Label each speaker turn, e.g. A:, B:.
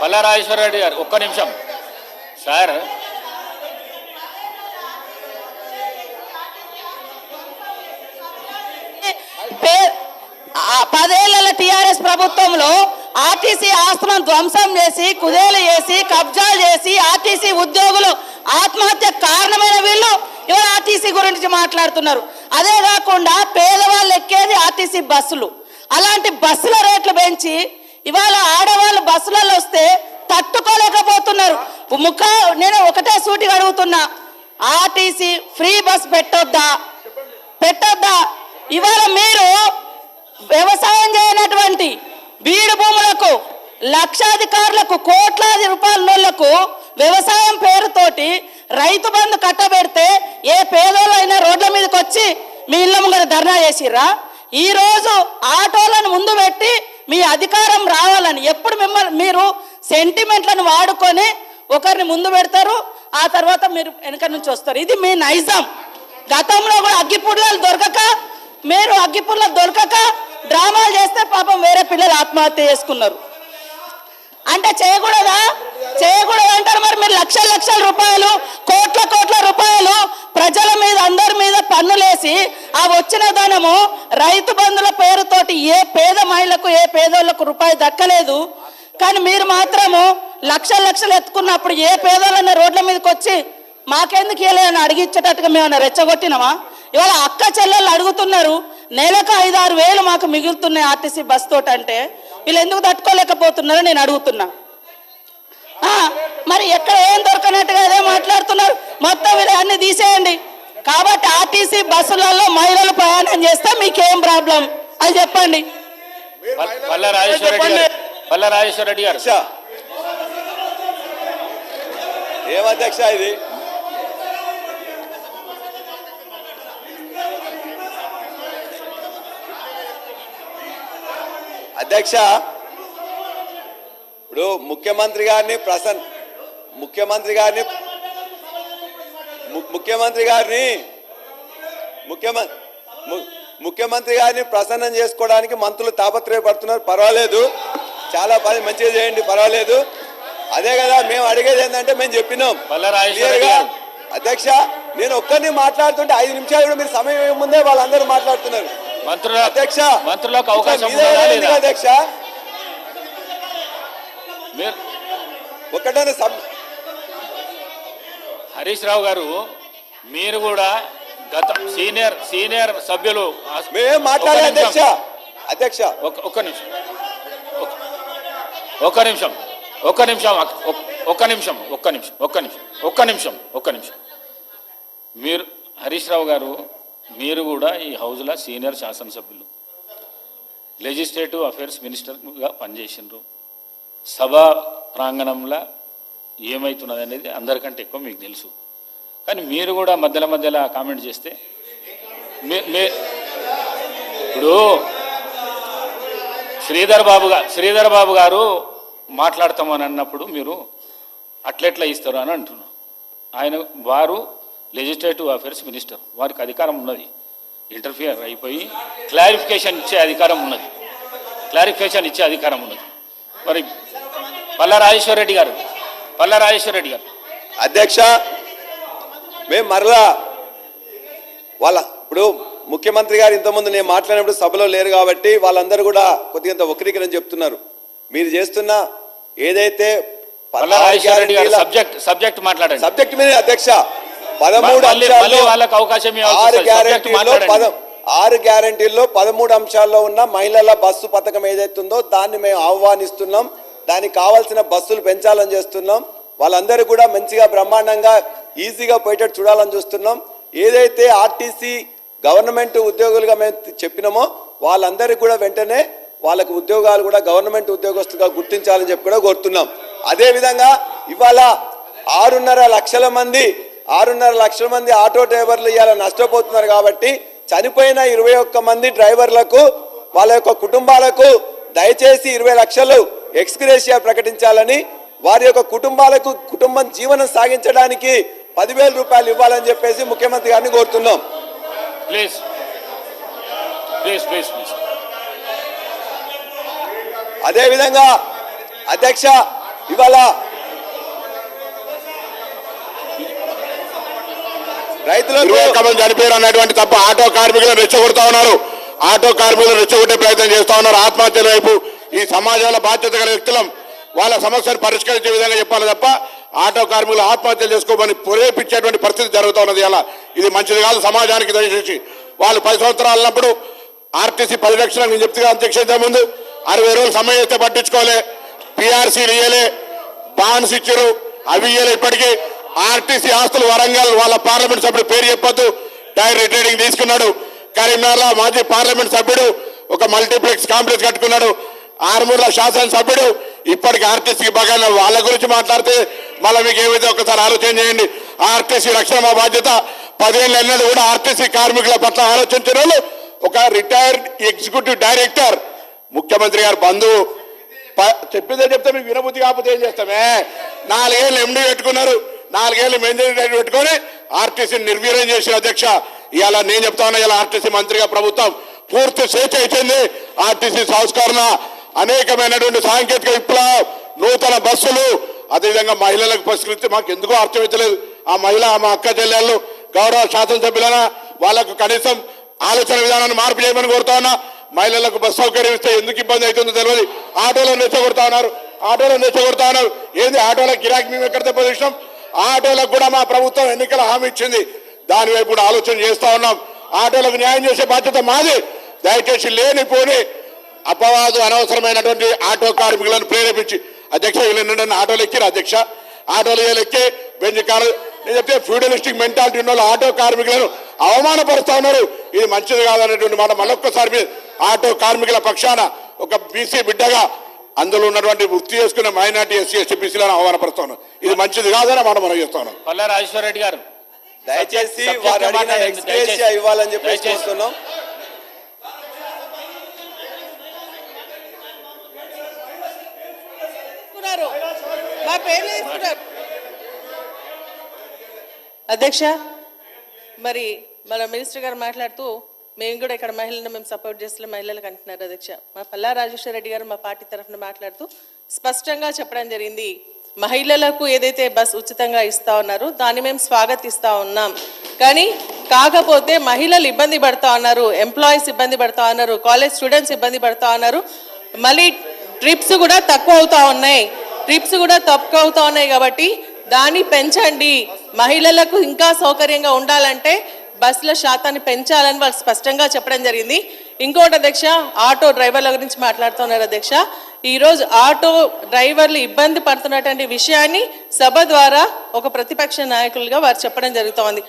A: పల్లారాజేశ్వర రెడ్డి గారు ఒక్క నిమిషం. సార్.
B: పే- పదేళ్ళ టిఆర్ఎస్ ప్రభుత్వంలో ఆర్టీసీ ఆస్తులను ధ్వంసం చేసి కుదేలు చేసి కబ్జాలు చేసి ఆర్టీసీ ఉద్యోగులు ఆత్మహత్య కారణమైన వీళ్ళు ఇవాళ ఆర్టీసీ గురించి మాట్లాడుతున్నారు. అదే కాకుండా పేదవాళ్ళు ఎక్కేది ఆర్టీసీ బస్సులు. అలాంటి బస్సుల రేట్లు పెంచి ఇవాళ ఆడవాళ్ళు బస్సులలో వస్తే తట్టుకోలేకపోతున్నారు. ముఖ నేను ఒకటే సూటిగా అడుగుతున్నా ఆర్టీసీ ఫ్రీ బస్ పెట్టొద్దా? పెట్టొద్దా? ఇవాళ మీరు వ్యవసాయం చేయనటువంటి బీడు భూములకు లక్షాధికారులకు కోట్లాది రూపాయల నోళ్ళకు వ్యవసాయం పేరుతోటి రైతు బంధు కట్టబెడితే ఏ పేదోళ్ళైనా రోడ్ల మీదకి వచ్చి మీ ఇళ్ళ ముంగర ధర్నా చేసిర్రా? ఈరోజు ఆటోలను ముందు పెట్టి మీ అధికారం రావాలని ఎప్పుడు మిమ్మల్ని మీరు సెంటిమెంట్లను వాడుకొని ఒకరిని ముందు పెడతారు ఆ తర్వాత మీరు వెనక నుంచి వస్తారు. ఇది మీ నైజాం. గతంలో కూడా అగ్గిపుల్లలు దొరకక మీరు అగ్గిపుల్లలు దొరకక డ్రామాలు చేస్తే పాపం వేరే పిల్లలు ఆత్మహత్య చేసుకున్నారు. అంటే చేయకూడదా? చేయకూడదు అంటారు మరి మీరు లక్షల లక్షల రూపాయలు కోట్ల కోట్ల రూపాయలు ప్రజల మీద అందరి మీద పన్నులేసి ఆ వచ్చిన ధనము రైతు బంధుల పేరుతోటి ఏ పేద మహిళకు ఏ పేదోళ్ళకు రూపాయి దక్కలేదు. కానీ మీరు మాత్రము లక్షల లక్షలు ఎత్తుకున్నప్పుడు ఏ పేదోళ్ళన్న రోడ్ల మీదకి వచ్చి మాకెందుకు ఇవ్వలేదని అడిగించేటట్టుగా మేము రెచ్చగొట్టినామా? ఇవాళ అక్క చెల్లెళ్ళు అడుగుతున్నారు నెలకు ఐదారు వేలు మాకు మిగులుతున్నాయి ఆర్టీసీ బస్ తోటంటే అంటే వీళ్ళు ఎందుకు తట్టుకోలేకపోతున్నారో నేను అడుగుతున్నా. మరి ఎక్కడ ఏం దొరకనట్టుగా అదే మాట్లాడుతున్నారు. మొత్తం వీళ్ళు అన్ని తీసేయండి. కాబట్టి ఆర్టీసీ బస్సులలో మహిళలు ప్రయాణం చేస్తే మీకేం ప్రాబ్లం? అది చెప్పండి.
A: రెడ్డి గారు. పల్లారాజేశ్వర రెడ్డి గారు.
C: అధ్యక్ష ఏం అధ్యక్ష ఇది? అధ్యక్ష ఇప్పుడు ముఖ్యమంత్రి గారిని ప్రసన్ ముఖ్యమంత్రి గారిని ముఖ్యమంత్రి గారిని ముఖ్యమంత్రి ముఖ్యమంత్రి గారిని ప్రసన్నం చేసుకోవడానికి మంత్రులు తాపత్రయపడుతున్నారు. పర్వాలేదు. చాలా పని మంచిగా చేయండి పర్వాలేదు. అదే కదా మేము అడిగేది ఏంటంటే మేము చెప్పినాం. అధ్యక్ష నేను ఒక్కరిని మాట్లాడుతుంటే ఐదు నిమిషాలు కూడా మీరు సమయం ముందే వాళ్ళందరూ మాట్లాడుతున్నారు.
A: మంత్రుల
C: అధ్యక్ష
A: మంత్రులకు అవకాశం
C: అధ్యక్ష? ఒకటే
A: హరీష్ రావు గారు మీరు కూడా గత సీనియర్ సీనియర్ సభ్యులు
C: మాట్లాడే అధ్యక్ష
A: నిమిషం.
C: అధ్యక్ష.
A: ఒక్క నిమిషం. ఒక్క- నిమిషం. ఒక్క నిమిషం ఒక్క నిమిషం ఒక్క నిమిషం ఒక్క నిమిషం ఒక్క నిమిషం ఒక్క నిమిషం. మీరు హరీష్ రావు గారు మీరు కూడా ఈ హౌజ్లో సీనియర్ శాసనసభ్యులు. లెజిస్లేటివ్ అఫైర్స్ మినిస్టర్గా పనిచేసినారు సభా ప్రాంగణంలో ఏమవుతున్నది అనేది అందరికంటే ఎక్కువ మీకు తెలుసు. కానీ మీరు కూడా మధ్యలో మధ్యలో కామెంట్ చేస్తే మీ- ఇప్పుడు శ్రీధర్ బాబు గారు శ్రీధర్ బాబు గారు మాట్లాడతామని అన్నప్పుడు మీరు అట్లెట్లా ఇస్తారు అని అంటున్నారు. ఆయన వారు లెజిస్లేటివ్ అఫేర్స్ మినిస్టర్ వారికి అధికారం ఉన్నది. ఇంటర్ఫియర్ అయిపోయి క్లారిఫికేషన్ ఇచ్చే అధికారం ఉన్నది. క్లారిఫికేషన్ ఇచ్చే అధికారం ఉన్నది. మరి పల్లా రాజేశ్వర రెడ్డి గారు పల్లా రాజేశ్వర రెడ్డి గారు.
C: అధ్యక్ష మేము మరలా వాళ్ళ ఇప్పుడు ముఖ్యమంత్రి గారు ఇంతకుముందు నేను మాట్లాడినప్పుడు సభలో లేరు కాబట్టి వాళ్ళందరూ కూడా కొద్దిగా వక్రీకరణ చెప్తున్నారు. మీరు చేస్తున్న ఏదైతే
A: సబ్జెక్ట్ సబ్జెక్ట్ మాట్లాడండి.
C: సబ్జెక్ట్ మీద అధ్యక్ష పదమూడు
A: వాళ్ళకి అవకాశం
C: ఆరు పద ఆరు గ్యారంటీల్లో పదమూడు అంశాల్లో ఉన్న మహిళల బస్సు పథకం ఏదైతుందో దాన్ని మేము ఆహ్వానిస్తున్నాం. దానికి కావాల్సిన బస్సులు పెంచాలని చేస్తున్నాం. వాళ్ళందరూ కూడా మంచిగా బ్రహ్మాండంగా ఈజీగా పోయేటట్టు చూడాలని చూస్తున్నాం. ఏదైతే ఆర్టీసీ గవర్నమెంట్ ఉద్యోగులుగా మేము చెప్పినామో వాళ్ళందరికీ కూడా వెంటనే వాళ్ళకు ఉద్యోగాలు కూడా గవర్నమెంట్ ఉద్యోగస్తులుగా గుర్తించాలని చెప్పి కూడా కోరుతున్నాం. అదేవిధంగా ఇవాళ ఆరున్నర లక్షల మంది ఆరున్నర లక్షల మంది ఆటో డ్రైవర్లు ఇవాళ నష్టపోతున్నారు కాబట్టి చనిపోయిన ఇరవై ఒక్క మంది డ్రైవర్లకు వాళ్ళ యొక్క కుటుంబాలకు దయచేసి ఇరవై లక్షలు ఎక్స్గ్రేషియా ప్రకటించాలని వారి యొక్క కుటుంబాలకు కుటుంబం జీవనం సాగించడానికి పదివేల రూపాయలు ఇవ్వాలని చెప్పేసి ముఖ్యమంత్రి గారిని కోరుతున్నాం.
A: ప్లీజ్ ప్లీజ్ ప్లీజ్ ప్లీజ్
C: అదేవిధంగా అధ్యక్ష ఇవాళ
D: మంది చనిపోయారు అన్నటువంటి తప్ప ఆటో కార్మికులను రెచ్చగొడతా ఉన్నారు. ఆటో కార్మికులను రెచ్చగొట్టే ప్రయత్నం చేస్తా ఉన్నారు. ఆత్మహత్యల వైపు ఈ సమాజంలో బాధ్యత గల వ్యక్తులం వాళ్ళ సమస్యను పరిష్కరించే విధంగా చెప్పాలి తప్ప ఆటో కార్మికులు ఆత్మహత్యలు చేసుకోమని ప్రేరేపించేటువంటి పరిస్థితి జరుగుతూ ఉన్నది అలా ఇది మంచిది కాదు సమాజానికి దయచేసి. వాళ్ళు పది సంవత్సరాలు ఉన్నప్పుడు ఆర్టీసీ పది లక్షలు నేను చెప్తే అధ్యక్ష ముందు అరవై రోజులు సమయం అయితే పట్టించుకోలే. పిఆర్సీలు ఇయ్యలే బాండ్స్ ఇచ్చారు అవి ఇయ్యలే ఇప్పటికీ. ఆర్టీసీ ఆస్తులు వరంగల్ వాళ్ళ పార్లమెంట్ సభ్యుడు పేరు చెప్పొద్దు టైర్ రిటైరింగ్ తీసుకున్నాడు. కరీంనగర్ మాజీ పార్లమెంట్ సభ్యుడు ఒక మల్టీప్లెక్స్ కాంప్లెక్స్ కట్టుకున్నాడు. ఆరుమూరుల శాసన సభ్యుడు ఇప్పటికి ఆర్టీసీకి బాగా వాళ్ళ గురించి మాట్లాడితే మళ్ళీ మీకు ఏమైతే ఒకసారి ఆలోచన చేయండి. ఆర్టీసీ రక్షణ మా బాధ్యత పదేళ్ళు అన్నది కూడా ఆర్టీసీ కార్మికుల పట్ల ఆలోచించిన వాళ్ళు ఒక రిటైర్డ్ ఎగ్జిక్యూటివ్ డైరెక్టర్ ముఖ్యమంత్రి గారు బంధువు చెప్పిందే చెప్తే మీకు వినబుద్ధి కాకపోతే ఏం చేస్తామే నాలుగేళ్ళు ఎండీ పెట్టుకున్నారు. నాలుగేళ్ళు మెయింటైన్ పెట్టుకొని ఆర్టీసీని నిర్వీర్యం చేసిన అధ్యక్ష. ఇవాళ నేను చెప్తా ఉన్నా ఇలా ఆర్టీసీ మంత్రిగా ప్రభుత్వం పూర్తి స్వేచ్ఛ ఇచ్చింది. ఆర్టీసీ సంస్కరణ అనేకమైనటువంటి సాంకేతిక విప్లవం నూతన బస్సులు అదేవిధంగా మహిళలకు పరిష్కరిస్తే మాకు ఎందుకో అర్థమవుతలేదు ఆ మహిళ మా అక్క చెల్లెళ్ళు గౌరవ శాసనసభ్యులన వాళ్ళకు కనీసం ఆలోచన విధానాన్ని మార్పు చేయమని కోరుతా ఉన్నా. మహిళలకు బస్సు సౌకర్యం ఇస్తే ఎందుకు ఇబ్బంది అవుతుందో తెలియదు. ఆటోలను నెచ్చగొడతా ఉన్నారు. ఆటోలను నెచ్చగొడతా ఉన్నారు. ఏంది? ఆటోల గిరాకీ మేము ఎక్కడ దెబ్బతీసినాం ఆటోలకు కూడా మా ప్రభుత్వం ఎన్నికల హామీ ఇచ్చింది. దాని వైపు కూడా ఆలోచన చేస్తా ఉన్నాం. ఆటోలకు న్యాయం చేసే బాధ్యత మాది. దయచేసి లేనిపోని అపవాదు అనవసరమైనటువంటి ఆటో కార్మికులను ప్రేరేపించి అధ్యక్ష వీళ్ళు ఆటోలు ఎక్కిరు అధ్యక్ష? ఆటోలు ఎక్కి బెంచ్ కారు నేను చెప్తే ఫ్యూడలిస్టిక్ మెంటాలిటీ ఉన్న వాళ్ళు ఆటో కార్మికులను అవమానపరుస్తా ఉన్నారు. ఇది మంచిది కాదనేటువంటి మాట మరొక్కసారి మీ ఆటో కార్మికుల పక్షాన ఒక బీసీ బిడ్డగా అందులో ఉన్నటువంటి వృత్తి చేసుకునే మైనార్టీ ఎస్సీ ఎస్టీ బీసీలను అవమానపరుస్తాను ఇది మంచిది కాదని మాట మనం చేస్తాను
A: పల్లా రాజేశ్వర రెడ్డి గారు
C: దయచేసి. ఇవ్వాలని చెప్పేసి
A: దయచేసి.
C: కోరుతున్నాం
E: తీసుకున్నారు నా పేర్లు వేసుకున్నారు అధ్యక్ష మరి మన మినిస్టర్ గారు మాట్లాడుతూ మేము కూడా ఇక్కడ మహిళలను మేము సపోర్ట్ చేస్తున్న మహిళలకు అంటున్నారు అధ్యక్ష. మా పల్లా రాజేశ్వర రెడ్డి గారు మా పార్టీ తరఫున మాట్లాడుతూ స్పష్టంగా చెప్పడం జరిగింది. మహిళలకు ఏదైతే బస్ ఉచితంగా ఇస్తా ఉన్నారో దాన్ని మేము స్వాగతిస్తా ఉన్నాం. కానీ కాకపోతే మహిళలు ఇబ్బంది పడతా ఉన్నారు ఎంప్లాయీస్ ఇబ్బంది పడతా ఉన్నారు కాలేజ్ స్టూడెంట్స్ ఇబ్బంది పడతా ఉన్నారు. మళ్ళీ ట్రిప్స్ కూడా తక్కువ అవుతా ఉన్నాయి. ట్రిప్స్ కూడా తక్కువ అవుతా ఉన్నాయి కాబట్టి దాన్ని పెంచండి. మహిళలకు ఇంకా సౌకర్యంగా ఉండాలంటే బస్సుల శాతాన్ని పెంచాలని వాళ్ళు స్పష్టంగా చెప్పడం జరిగింది. ఇంకోటి అధ్యక్ష ఆటో డ్రైవర్ల గురించి మాట్లాడుతున్నారు అధ్యక్ష. ఈరోజు ఆటో డ్రైవర్లు ఇబ్బంది పడుతున్నటువంటి విషయాన్ని సభ ద్వారా ఒక ప్రతిపక్ష నాయకులుగా వారు చెప్పడం జరుగుతోంది.